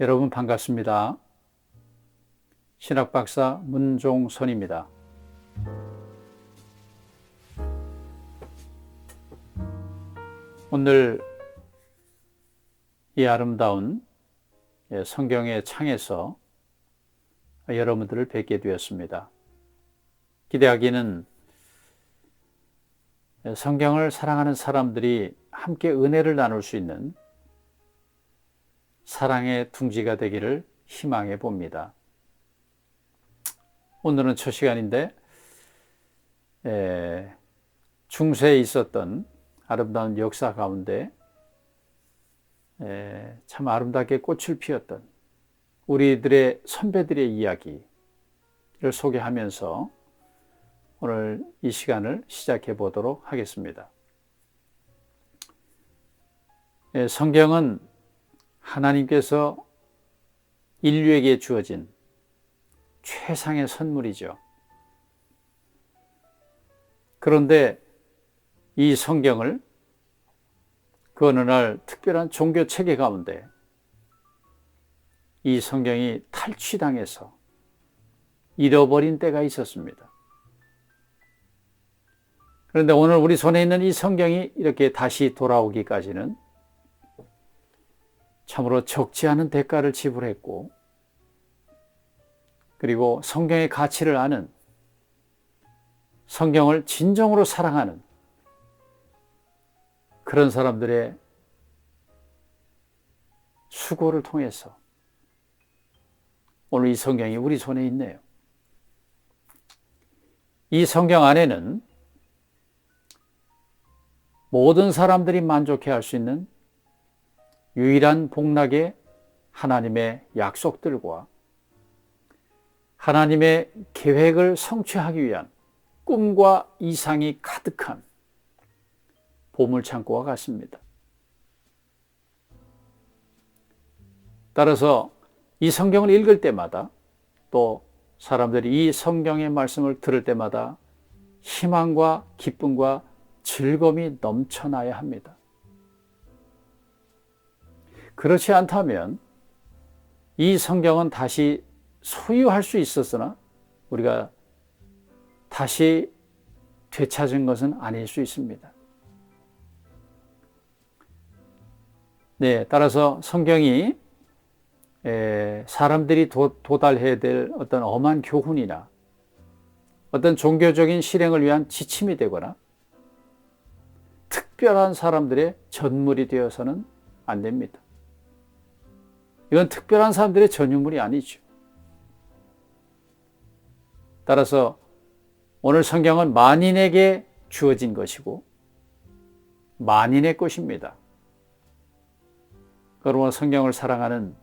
여러분 반갑습니다. 신학박사 문종선입니다. 오늘 이 아름다운 성경의 창에서 여러분들을 뵙게 되었습니다. 기대하기는 성경을 사랑하는 사람들이 함께 은혜를 나눌 수 있는 사랑의 둥지가 되기를 희망해 봅니다. 오늘은 첫 시간인데 에, 중세에 있었던 아름다운 역사 가운데 에, 참 아름답게 꽃을 피웠던 우리들의 선배들의 이야기를 소개하면서 오늘 이 시간을 시작해 보도록 하겠습니다. 에, 성경은 하나님께서 인류에게 주어진 최상의 선물이죠. 그런데 이 성경을 그 어느 날 특별한 종교 체계 가운데 이 성경이 탈취당해서 잃어버린 때가 있었습니다. 그런데 오늘 우리 손에 있는 이 성경이 이렇게 다시 돌아오기까지는 참으로 적지 않은 대가를 지불했고, 그리고 성경의 가치를 아는, 성경을 진정으로 사랑하는 그런 사람들의 수고를 통해서 오늘 이 성경이 우리 손에 있네요. 이 성경 안에는 모든 사람들이 만족해 할 수 있는 유일한 복락의 하나님의 약속들과 하나님의 계획을 성취하기 위한 꿈과 이상이 가득한 보물창고와 같습니다. 따라서 이 성경을 읽을 때마다 또 사람들이 이 성경의 말씀을 들을 때마다 희망과 기쁨과 즐거움이 넘쳐나야 합니다. 그렇지 않다면 이 성경은 다시 소유할 수 있었으나 우리가 다시 되찾은 것은 아닐 수 있습니다. 네, 따라서 성경이 사람들이 도, 도달해야 될 어떤 엄한 교훈이나 어떤 종교적인 실행을 위한 지침이 되거나 특별한 사람들의 전물이 되어서는 안 됩니다. 이건 특별한 사람들의 전유물이 아니죠. 따라서 오늘 성경은 만인에게 주어진 것이고 만인의 것입니다. 그러므로 성경을 사랑하는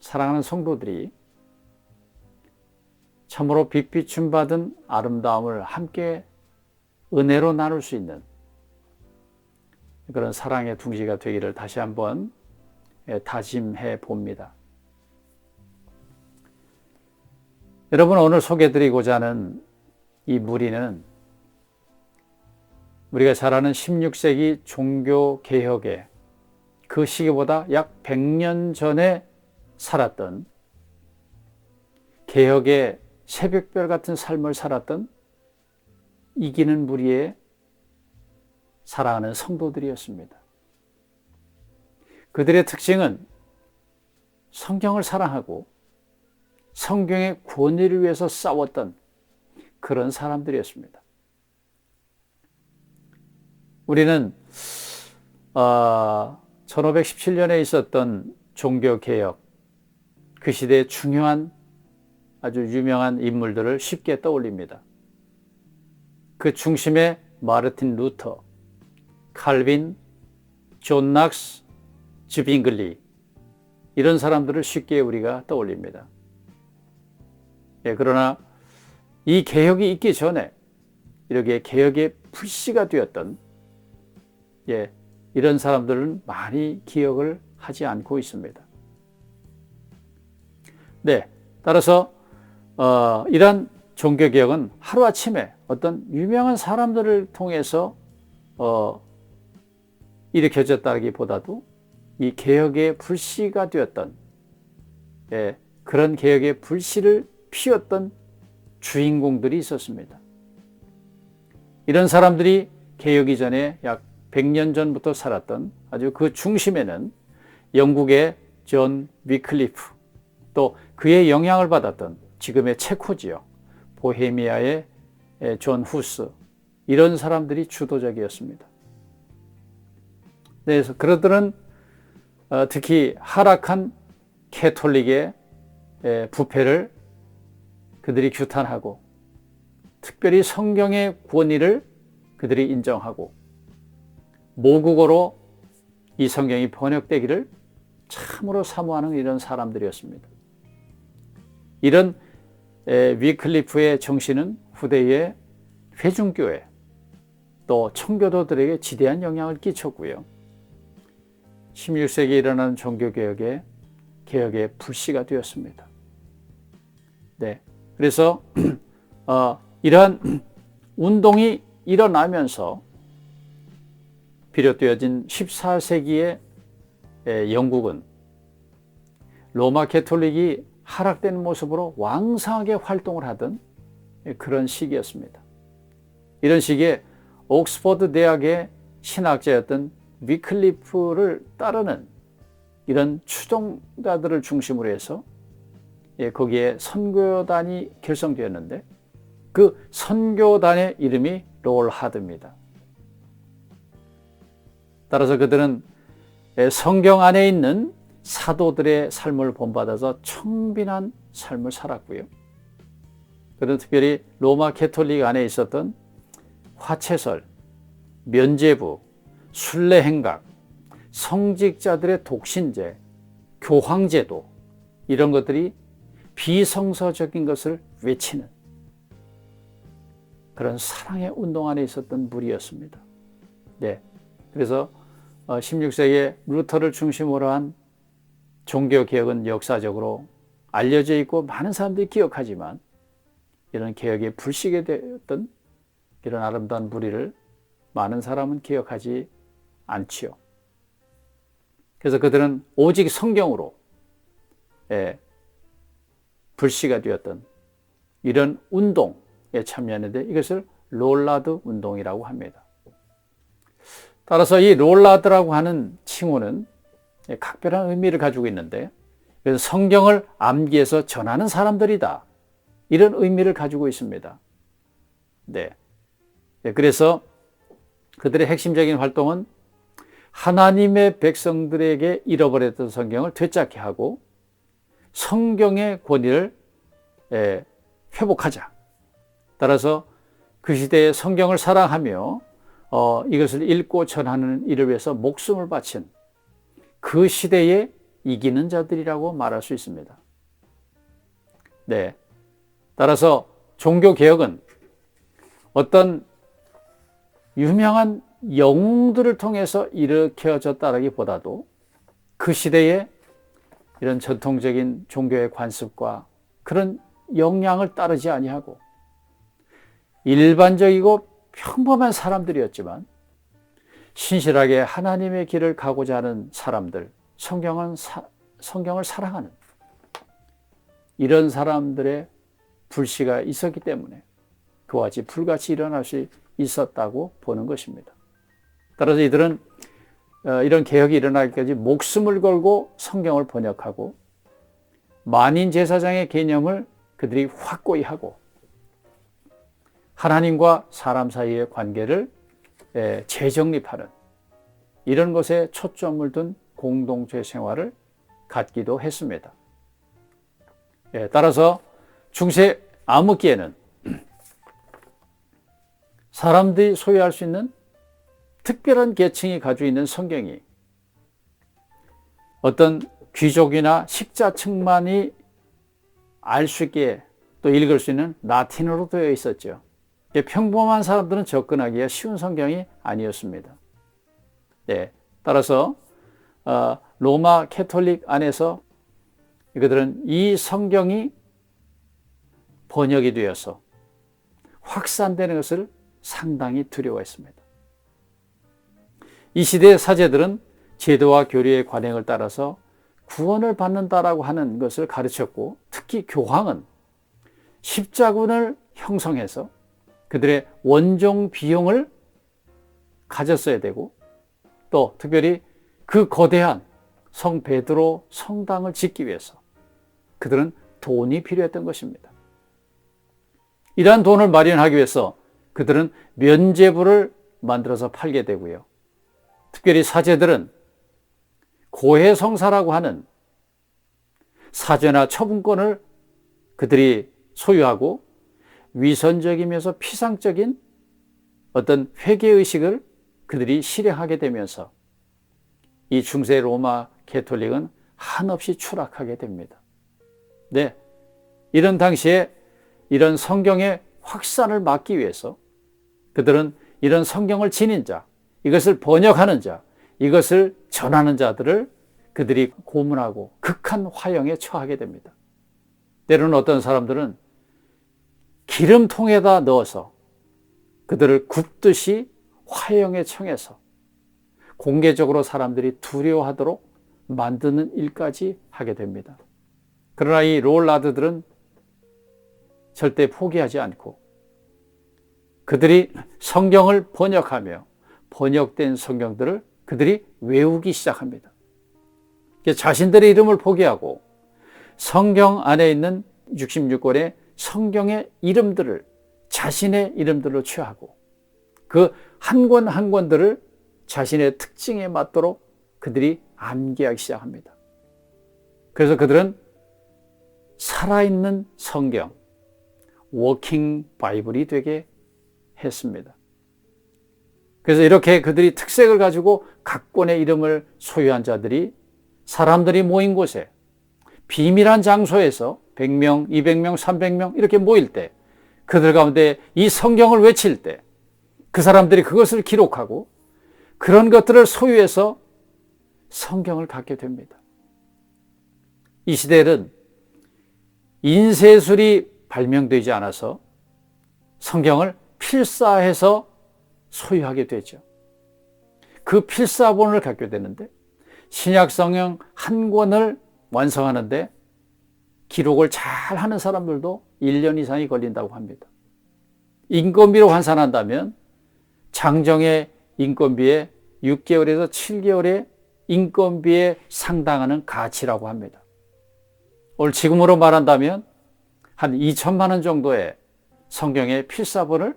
사랑하는 성도들이 참으로 빛비춤 받은 아름다움을 함께 은혜로 나눌 수 있는 그런 사랑의 둥지가 되기를 다시 한번 예, 다짐해 봅니다. 여러분 오늘 소개드리고자 하는 이 무리는 우리가 잘 아는 16세기 종교 개혁의 그 시기보다 약 100년 전에 살았던 개혁의 새벽별 같은 삶을 살았던 이기는 무리의 사랑하는 성도들이었습니다. 그들의 특징은 성경을 사랑하고 성경의 권위를 위해서 싸웠던 그런 사람들이었습니다. 우리는 어, 1517년에 있었던 종교개혁, 그 시대의 중요한 아주 유명한 인물들을 쉽게 떠올립니다. 그 중심에 마르틴 루터, 칼빈, 존 낙스, 즈빙글리 이런 사람들을 쉽게 우리가 떠올립니다. 예, 그러나 이 개혁이 있기 전에 이렇게 개혁의 불씨가 되었던 예, 이런 사람들은 많이 기억을 하지 않고 있습니다. 네, 따라서 어, 이러한 종교 개혁은 하루 아침에 어떤 유명한 사람들을 통해서 어, 일으켜졌다기보다도 이 개혁의 불씨가 되었던 예, 그런 개혁의 불씨를 피웠던 주인공들이 있었습니다. 이런 사람들이 개혁 이전에 약 100년 전부터 살았던 아주 그 중심에는 영국의 존 위클리프 또 그의 영향을 받았던 지금의 체코 지역 보헤미아의 존 후스 이런 사람들이 주도적이었습니다. 네, 그래서 그들은 어, 특히 하락한 캐톨릭의 부패를 그들이 규탄하고 특별히 성경의 권위를 그들이 인정하고 모국어로 이 성경이 번역되기를 참으로 사모하는 이런 사람들이었습니다. 이런 위클리프의 정신은 후대의 회중교회 또 청교도들에게 지대한 영향을 끼쳤고요. 16세기에 일어난 종교개혁의 개혁의 불씨가 되었습니다. 네. 그래서, 어, 이러한 운동이 일어나면서 비롯되어진 14세기의 영국은 로마 캐톨릭이 하락된 모습으로 왕성하게 활동을 하던 그런 시기였습니다. 이런 시기에 옥스퍼드 대학의 신학자였던 위클리프를 따르는 이런 추종자들을 중심으로 해서 예, 거기에 선교단이 결성되었는데 그 선교단의 이름이 롤하드입니다. 따라서 그들은 성경 안에 있는 사도들의 삶을 본받아서 청빈한 삶을 살았고요. 그런 특별히 로마 캐톨릭 안에 있었던 화채설, 면제부, 순례 행각, 성직자들의 독신제, 교황제도 이런 것들이 비성서적인 것을 외치는 그런 사랑의 운동 안에 있었던 무리였습니다. 네. 그래서 16세기에 어, 루터를 중심으로 한 종교 개혁은 역사적으로 알려져 있고 많은 사람들이 기억하지만 이런 개혁에 불씨게 되었던 이런 아름다운 무리를 많은 사람은 기억하지 않지요. 그래서 그들은 오직 성경으로 예, 불씨가 되었던 이런 운동에 참여하는데 이것을 롤라드 운동이라고 합니다. 따라서 이 롤라드라고 하는 칭호는 각별한 의미를 가지고 있는데 성경을 암기해서 전하는 사람들이다. 이런 의미를 가지고 있습니다. 네. 네 그래서 그들의 핵심적인 활동은 하나님의 백성들에게 잃어버렸던 성경을 되찾게 하고 성경의 권위를 회복하자. 따라서 그 시대에 성경을 사랑하며 어, 이것을 읽고 전하는 일을 위해서 목숨을 바친 그 시대에 이기는 자들이라고 말할 수 있습니다. 네. 따라서 종교 개혁은 어떤 유명한 영웅들을 통해서 일으켜졌다라기보다도 그 시대에 이런 전통적인 종교의 관습과 그런 영향을 따르지 아니하고 일반적이고 평범한 사람들이었지만 신실하게 하나님의 길을 가고자 하는 사람들, 성경은 사, 성경을 사랑하는 이런 사람들의 불씨가 있었기 때문에 그와 같이 불같이 일어날 수 있었다고 보는 것입니다. 따라서 이들은 어, 이런 개혁이 일어나기까지 목숨을 걸고 성경을 번역하고 만인 제사장의 개념을 그들이 확고히 하고 하나님과 사람 사이의 관계를 재정립하는 이런 것에 초점을 둔 공동체 생활을 갖기도 했습니다. 예, 따라서 중세 암흑기에는 사람들이 소유할 수 있는 특별한 계층이 가지고 있는 성경이 어떤 귀족이나 식자층만이 알 수 있게 또 읽을 수 있는 라틴어로 되어 있었죠. 평범한 사람들은 접근하기가 쉬운 성경이 아니었습니다. 네, 따라서 어, 로마 캐톨릭 안에서 이들은 이 성경이 번역이 되어서 확산되는 것을 상당히 두려워했습니다. 이 시대의 사제들은 제도와 교리의 관행을 따라서 구원을 받는다라고 하는 것을 가르쳤고 특히 교황은 십자군을 형성해서 그들의 원종 비용을 가졌어야 되고 또 특별히 그 거대한 성 베드로 성당을 짓기 위해서 그들은 돈이 필요했던 것입니다. 이러한 돈을 마련하기 위해서 그들은 면제부를 만들어서 팔게 되고요. 특별히 사제들은 고해성사라고 하는 사죄나 처분권을 그들이 소유하고 위선적이면서 피상적인 어떤 회개의식을 그들이 실행하게 되면서 이 중세 로마 개톨릭은 한없이 추락하게 됩니다. 네. 이런 당시에 이런 성경의 확산을 막기 위해서 그들은 이런 성경을 지닌 자, 이것을 번역하는 자, 이것을 전하는 자들을 그들이 고문하고 극한 화형에 처하게 됩니다. 때로는 어떤 사람들은 기름통에다 넣어서 그들을 굽듯이 화형에 청해서 공개적으로 사람들이 두려워하도록 만드는 일까지 하게 됩니다. 그러나 이 롤라드들은 절대 포기하지 않고 그들이 성경을 번역하며 번역된 성경들을 그들이 외우기 시작합니다. 자신들의 이름을 포기하고 성경 안에 있는 66권의 성경의 이름들을 자신의 이름들로 취하고 그 한 권 한 권들을 자신의 특징에 맞도록 그들이 암기하기 시작합니다. 그래서 그들은 살아있는 성경, 워킹 바이블이 되게 했습니다. 그래서 이렇게 그들이 특색을 가지고 각 권의 이름을 소유한 자들이 사람들이 모인 곳에 비밀한 장소에서 100명, 200명, 300명 이렇게 모일 때 그들 가운데 이 성경을 외칠 때 그 사람들이 그것을 기록하고 그런 것들을 소유해서 성경을 갖게 됩니다. 이 시대는 인쇄술이 발명되지 않아서 성경을 필사해서 소유하게 되죠. 그 필사본을 갖게 되는데 신약 성경 한 권을 완성하는데 기록을 잘 하는 사람들도 1년 이상이 걸린다고 합니다. 인건비로 환산한다면 장정의 인건비에 6개월에서 7개월의 인건비에 상당하는 가치라고 합니다. 오늘 지금으로 말한다면 한 2천만 원 정도의 성경의 필사본을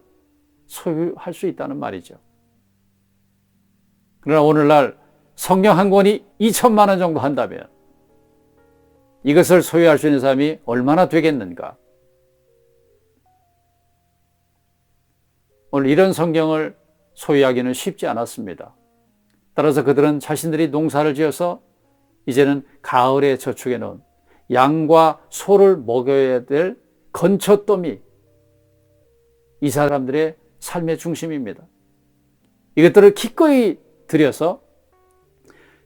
소유할 수 있다는 말이죠. 그러나 오늘날 성경 한 권이 2천만 원 정도 한다면 이것을 소유할 수 있는 사람이 얼마나 되겠는가? 오늘 이런 성경을 소유하기는 쉽지 않았습니다. 따라서 그들은 자신들이 농사를 지어서 이제는 가을에 저축해 놓은 양과 소를 먹여야 될 건초더미 이 사람들의 삶의 중심입니다. 이것들을 기꺼이 들여서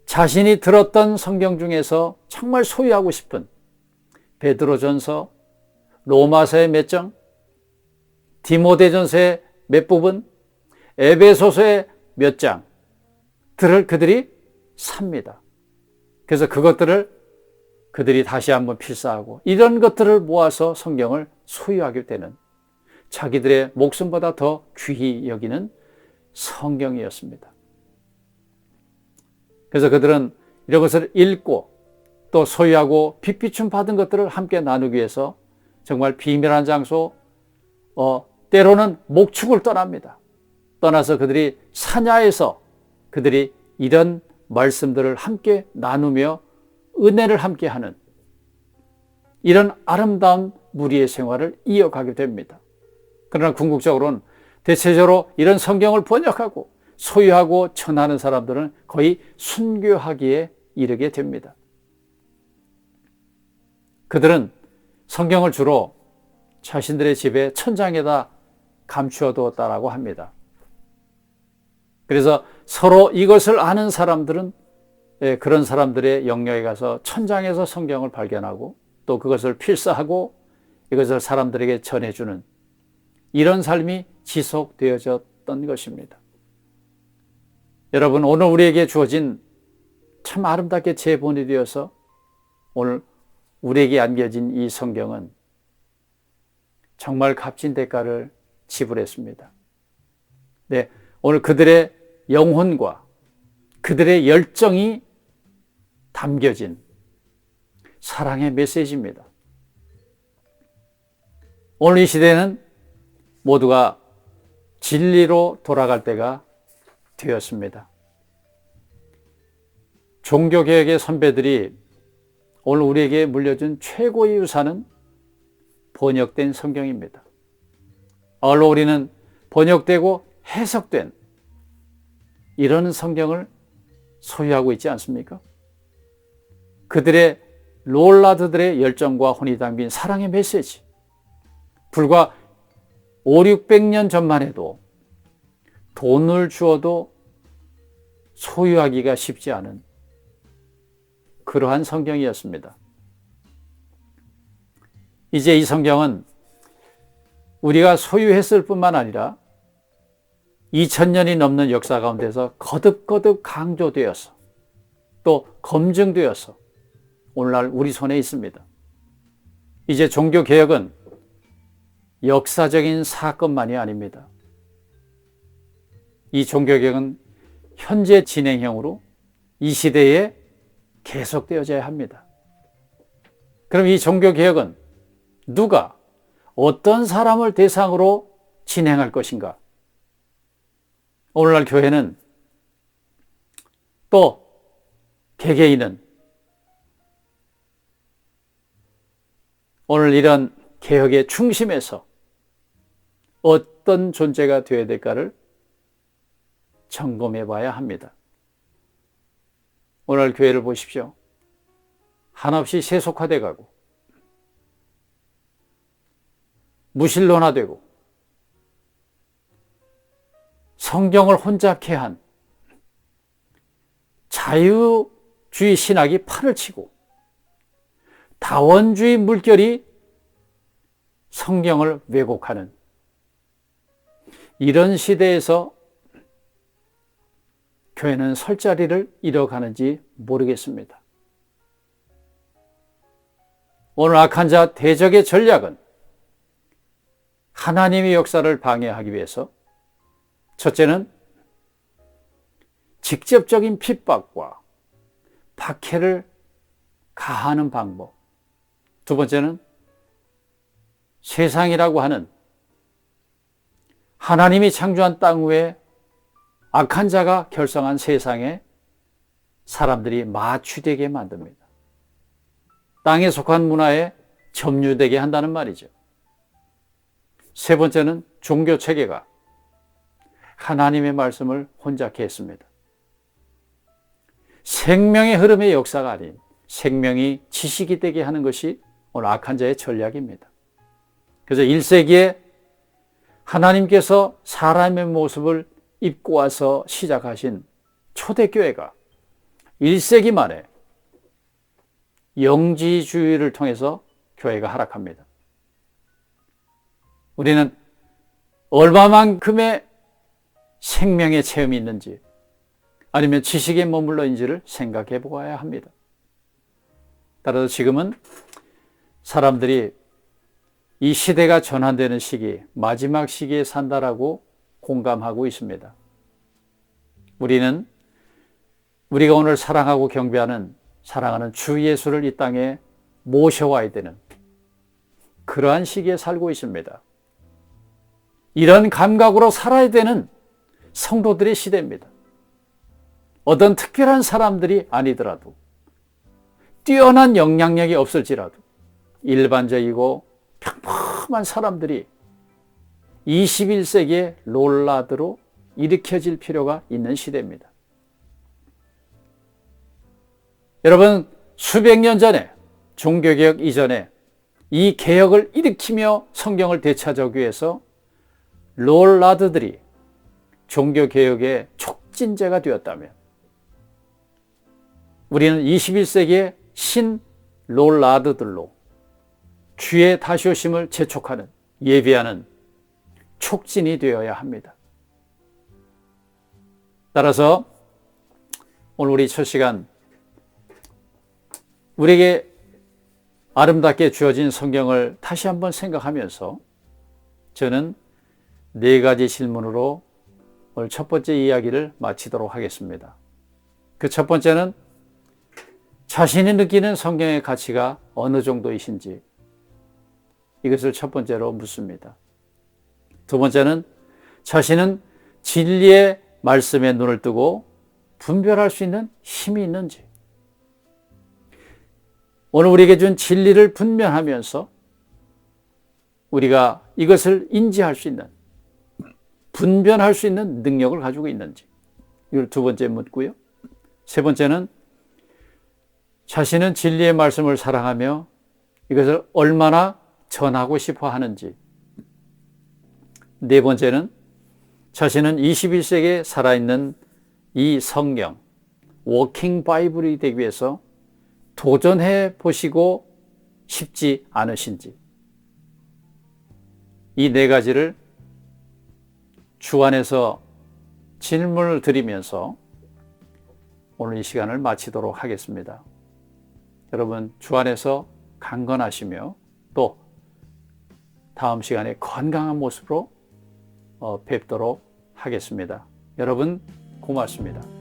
자신이 들었던 성경 중에서 정말 소유하고 싶은 베드로전서, 로마서의 몇 장, 디모데전서의 몇 부분, 에베소서의 몇 장들을 그들이 삽니다. 그래서 그것들을 그들이 다시 한번 필사하고 이런 것들을 모아서 성경을 소유하게 되는 자기들의 목숨보다 더 귀히 여기는 성경이었습니다. 그래서 그들은 이런 것을 읽고 또 소유하고 빛비춤 받은 것들을 함께 나누기 위해서 정말 비밀한 장소, 어, 때로는 목축을 떠납니다. 떠나서 그들이 사냐에서 그들이 이런 말씀들을 함께 나누며 은혜를 함께 하는 이런 아름다운 무리의 생활을 이어가게 됩니다. 그러나 궁극적으로는 대체적으로 이런 성경을 번역하고 소유하고 전하는 사람들은 거의 순교하기에 이르게 됩니다. 그들은 성경을 주로 자신들의 집에 천장에다 감추어 두었다라고 합니다. 그래서 서로 이것을 아는 사람들은 예, 그런 사람들의 영역에 가서 천장에서 성경을 발견하고 또 그것을 필사하고 이것을 사람들에게 전해주는 이런 삶이 지속되어졌던 것입니다. 여러분, 오늘 우리에게 주어진 참 아름답게 재본이 되어서 오늘 우리에게 안겨진 이 성경은 정말 값진 대가를 지불했습니다. 네, 오늘 그들의 영혼과 그들의 열정이 담겨진 사랑의 메시지입니다. 오늘 이 시대는 모두가 진리로 돌아갈 때가 되었습니다. 종교개혁의 선배들이 오늘 우리에게 물려준 최고의 유산은 번역된 성경입니다. 오늘 우리는 번역되고 해석된 이런 성경을 소유하고 있지 않습니까? 그들의 롤라드들의 열정과 혼이 담긴 사랑의 메시지. 불과 5, 600년 전만 해도 돈을 주어도 소유하기가 쉽지 않은 그러한 성경이었습니다. 이제 이 성경은 우리가 소유했을 뿐만 아니라 2000년이 넘는 역사 가운데서 거듭거듭 강조되어서 또 검증되어서 오늘날 우리 손에 있습니다. 이제 종교개혁은 역사적인 사건만이 아닙니다. 이 종교개혁은 현재 진행형으로 이 시대에 계속되어져야 합니다. 그럼 이 종교개혁은 누가 어떤 사람을 대상으로 진행할 것인가? 오늘날 교회는 또 개개인은 오늘 이런 개혁의 중심에서 어떤 존재가 되어야 될까를 점검해 봐야 합니다. 오늘 교회를 보십시오. 한없이 세속화돼 가고 무신론화되고 성경을 혼잡케 한 자유주의 신학이 판을 치고 다원주의 물결이 성경을 왜곡하는 이런 시대에서 교회는 설 자리를 잃어가는지 모르겠습니다. 오늘 악한 자 대적의 전략은 하나님의 역사를 방해하기 위해서 첫째는 직접적인 핍박과 박해를 가하는 방법. 두 번째는 세상이라고 하는 하나님이 창조한 땅 위에 악한 자가 결성한 세상에 사람들이 마취되게 만듭니다. 땅에 속한 문화에 점유되게 한다는 말이죠. 세 번째는 종교 체계가 하나님의 말씀을 혼잡케 했습니다. 생명의 흐름의 역사가 아닌 생명이 지식이 되게 하는 것이 오늘 악한 자의 전략입니다. 그래서 1세기에 하나님께서 사람의 모습을 입고 와서 시작하신 초대교회가 1세기 만에 영지주의를 통해서 교회가 하락합니다. 우리는 얼마만큼의 생명의 체험이 있는지 아니면 지식에 머물러 있는지를 생각해 보아야 합니다. 따라서 지금은 사람들이 이 시대가 전환되는 시기, 마지막 시기에 산다라고 공감하고 있습니다. 우리는 우리가 오늘 사랑하고 경배하는 사랑하는 주 예수를 이 땅에 모셔와야 되는 그러한 시기에 살고 있습니다. 이런 감각으로 살아야 되는 성도들의 시대입니다. 어떤 특별한 사람들이 아니더라도 뛰어난 영향력이 없을지라도 일반적이고 평범한 사람들이 21세기의 롤라드로 일으켜질 필요가 있는 시대입니다. 여러분, 수백 년 전에 종교개혁 이전에 이 개혁을 일으키며 성경을 되찾아오기 위해서 롤라드들이 종교개혁의 촉진제가 되었다면 우리는 21세기의 신 롤라드들로 주의 다시 오심을 재촉하는 예비하는 촉진이 되어야 합니다. 따라서 오늘 우리 첫 시간 우리에게 아름답게 주어진 성경을 다시 한번 생각하면서 저는 네 가지 질문으로 오늘 첫 번째 이야기를 마치도록 하겠습니다. 그 첫 번째는 자신이 느끼는 성경의 가치가 어느 정도이신지 이것을 첫 번째로 묻습니다. 두 번째는 자신은 진리의 말씀에 눈을 뜨고 분별할 수 있는 힘이 있는지 오늘 우리에게 준 진리를 분별하면서 우리가 이것을 인지할 수 있는 분별할 수 있는 능력을 가지고 있는지 이걸 두 번째 묻고요. 세 번째는 자신은 진리의 말씀을 사랑하며 이것을 얼마나 전하고 싶어 하는지. 네 번째는 자신은 21세기에 살아있는 이 성경, 워킹 바이블이 되기 위해서 도전해 보시고 싶지 않으신지. 이 네 가지를 주 안에서 질문을 드리면서 오늘 이 시간을 마치도록 하겠습니다. 여러분, 주 안에서 강건하시며 또 다음 시간에 건강한 모습으로 어, 뵙도록 하겠습니다. 여러분, 고맙습니다.